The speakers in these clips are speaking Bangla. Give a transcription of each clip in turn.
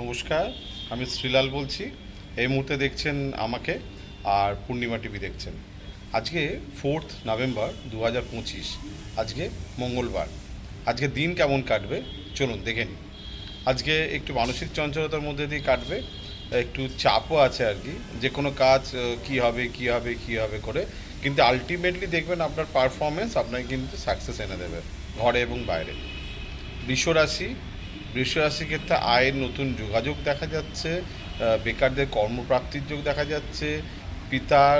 নমস্কার, আমি শ্রীলাল বলছি। এই মুহূর্তে দেখছেন আমাকে আর পূর্ণিমা টিভি দেখছেন। আজকে ফোর্থ নভেম্বর দু হাজার পঁচিশ, আজকে মঙ্গলবার। আজকে দিন কেমন কাটবে? চলুন, দেখে নিই। আজকে একটু মানসিক চঞ্চলতার মধ্যে দিয়ে কাটবে, একটু চাপও আছে আর কি। যে কোনো কাজ কি হবে কি হবে কি হবে করে। কিন্তু আলটিমেটলি দেখবেন আপনার পারফরমেন্স আপনাকে কিন্তু সাকসেস এনে দেবে, ঘরে এবং বাইরে। বৃষরাশি বৃষরাশির ক্ষেত্রে আয়ের নতুন যোগাযোগ দেখা যাচ্ছে বেকারদের কর্মপ্রাপ্তির যোগ দেখা যাচ্ছে, পিতার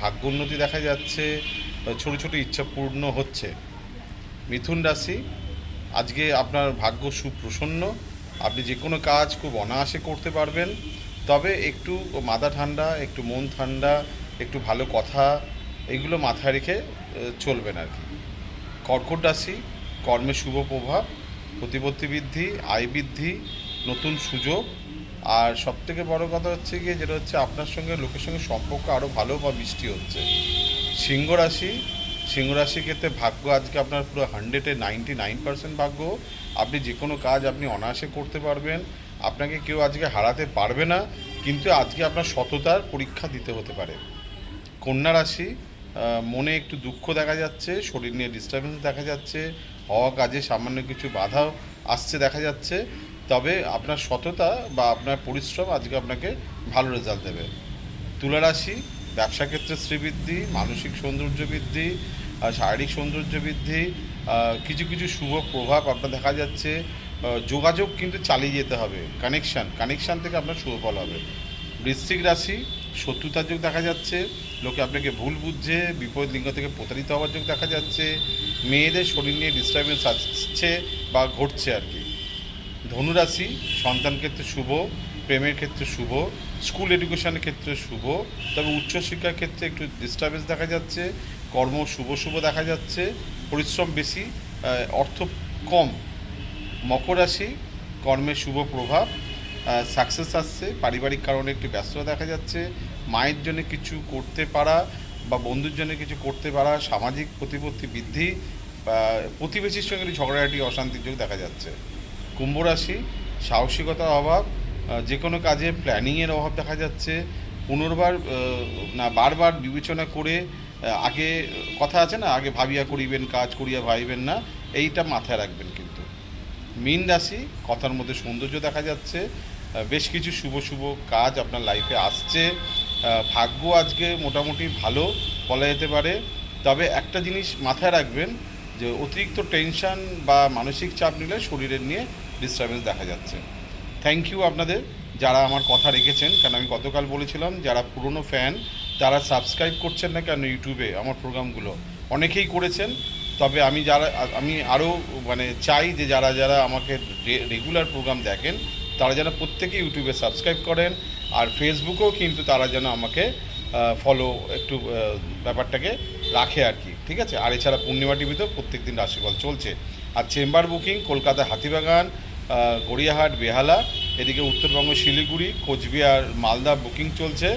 ভাগ্যোন্নতি দেখা যাচ্ছে ছোট ছোট ইচ্ছা পূর্ণ হচ্ছে। মিথুন রাশি, আজকে আপনার ভাগ্য সুপ্রসন্ন, আপনি যে কোনো কাজ খুব অনায়াসে করতে পারবেন, তবে একটু মাথা ঠান্ডা, একটু মন ঠান্ডা, একটু ভালো কথা, এগুলো মাথায় রেখে চলবেন আর কি। কর্কট রাশি, কর্মে শুভ প্রভাব প্রতিপত্তি বৃদ্ধি, আয় বৃদ্ধি, নতুন সুযোগ। আর সবথেকে বড় কথা হচ্ছে গিয়ে, যেটা হচ্ছে আপনার সঙ্গে, লোকের সঙ্গে সম্পর্ক আরও ভালো বা মিষ্টি হচ্ছে। সিংহ রাশি, সিংহ রাশির ক্ষেত্রে ভাগ্য আজকে আপনার পুরো হান্ড্রেডে নাইনটি নাইন পার্সেন্ট ভাগ্য। আপনি যে কোনো কাজ আপনি অনায়াসে করতে পারবেন। আপনাকে কেউ আজকে হারাতে পারবে না, কিন্তু আজকে আপনার সততার পরীক্ষা দিতে হতে পারে। কন্যা রাশি মনে একটু দুঃখ দেখা যাচ্ছে, শরীর নিয়ে ডিস্টারবেন্স দেখা যাচ্ছে হওয়া কাজে সামান্য কিছু বাধাও আসছে, দেখা যাচ্ছে। তবে আপনার সততা বা আপনার পরিশ্রম আজকে আপনাকে ভালো রেজাল্ট দেবে। তুলা রাশি ব্যবসা ক্ষেত্রে শ্রীবৃদ্ধি, মানসিক সৌন্দর্য বৃদ্ধি শারীরিক সৌন্দর্য বৃদ্ধি কিছু কিছু শুভ প্রভাব আপনার দেখা যাচ্ছে। যোগাযোগ কিন্তু চালিয়ে যেতে হবে। কানেকশান কানেকশান থেকে আপনার শুভ ফল হবে। বৃশ্চিক রাশি শত্রুতার যোগ দেখা যাচ্ছে, লোকে আপনাকে ভুল বুঝছে, বিপরীত লিঙ্গ থেকে প্রতারিত হওয়ার যোগ দেখা যাচ্ছে, মেয়েদের শরীর নিয়ে ডিস্টারবেন্স আসছে বা ঘটছে আর কি। ধনুরাশি, সন্তান ক্ষেত্রে শুভ, প্রেমের ক্ষেত্রে শুভ স্কুল এডুকেশনের ক্ষেত্রে শুভ, তবে উচ্চশিক্ষার ক্ষেত্রে একটু ডিস্টারবেন্স দেখা যাচ্ছে, কর্ম শুভ শুভ দেখা যাচ্ছে, পরিশ্রম বেশি অর্থ কম। মকর রাশি কর্মের শুভ প্রভাব সাকসেস আসছে, পারিবারিক কারণে একটু ব্যস্ততা দেখা যাচ্ছে, মায়ের জন্য কিছু করতে পারা বা বন্ধুর জন্য কিছু করতে পারা, সামাজিক প্রতিপত্তি বৃদ্ধি প্রতিবেশীর সঙ্গে একটু ঝগড়াঝাটি, অশান্তির যোগ দেখা যাচ্ছে। কুম্ভ রাশি, সাহসিকতার অভাব যে কোনো কাজে প্ল্যানিংয়ের অভাব দেখা যাচ্ছে, পুনর্বার না, বারবার বিবেচনা করে আগে, কথা আছে না, আগে ভাবিয়া করিবেন, কাজ করিয়া ভাবিবেন না, এইটা মাথায় রাখবেন কিন্তু। মীন রাশি, কথার মধ্যে সৌন্দর্য দেখা যাচ্ছে বেশ কিছু শুভ শুভ কাজ আপনার লাইফে আসছে। ভাগ্য আজকে মোটামুটি ভালো বলা যেতে পারে। তবে একটা জিনিস মাথায় রাখবেন যে, অতিরিক্ত টেনশন বা মানসিক চাপ নিলে শরীরের নিয়ে ডিস্টারবেন্স দেখা যাচ্ছে। থ্যাংক ইউ আপনাদের যারা আমার কথা রেখেছেন। কারণ আমি গতকাল বলেছিলাম, যারা পুরনো ফ্যান তারা সাবস্ক্রাইব করছেন না কেন ইউটিউবে আমার প্রোগ্রামগুলো? অনেকেই করেছেন। তবে আমি যারা, আমি আরও মানে চাই যে, যারা যারা আমাকে রেগুলার প্রোগ্রাম দেখেন তারা যেন প্রত্যেকে ইউটিউবে সাবস্ক্রাইব করেন, আর ফেসবুকেও কিন্তু তারা যেন আমাকে ফলো একটু ব্যাপারটাকে রাখে আর কি, ঠিক আছে? আর এছাড়া পূর্ণিমা টিভিতেও প্রত্যেক দিন রাশিফল চলছে। আর চেম্বার বুকিং কলকাতা হাতিবাগান গড়িয়াহাট, বেহালা, এদিকে উত্তরবঙ্গ, শিলিগুড়ি, কোচবিহার, মালদা বুকিং চলছে।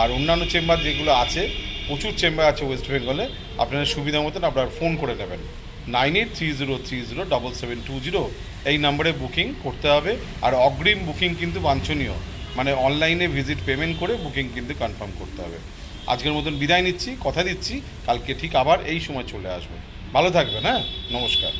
আর অন্যান্য চেম্বার যেগুলো আছে, প্রচুর চেম্বার আছে ওয়েস্ট বেঙ্গলে আপনারা সুবিধা মতন আপনারা ফোন করে নেবেন। Nine eight three zero three zero double seven two zero. এই নম্বরে বুকিং করতে হবে। আর অগ্রিম বুকিং কিন্তু বাঞ্ছনীয়। মানে অনলাইনে ভিজিট পেমেন্ট করে বুকিং কিন্তু কনফার্ম করতে হবে। আজকের মতন বিদায় নিচ্ছি, কথা দিচ্ছি। কালকে ঠিক আবার এই সময় চলে আসব। ভালো থাকবেন হ্যাঁ? নমস্কার।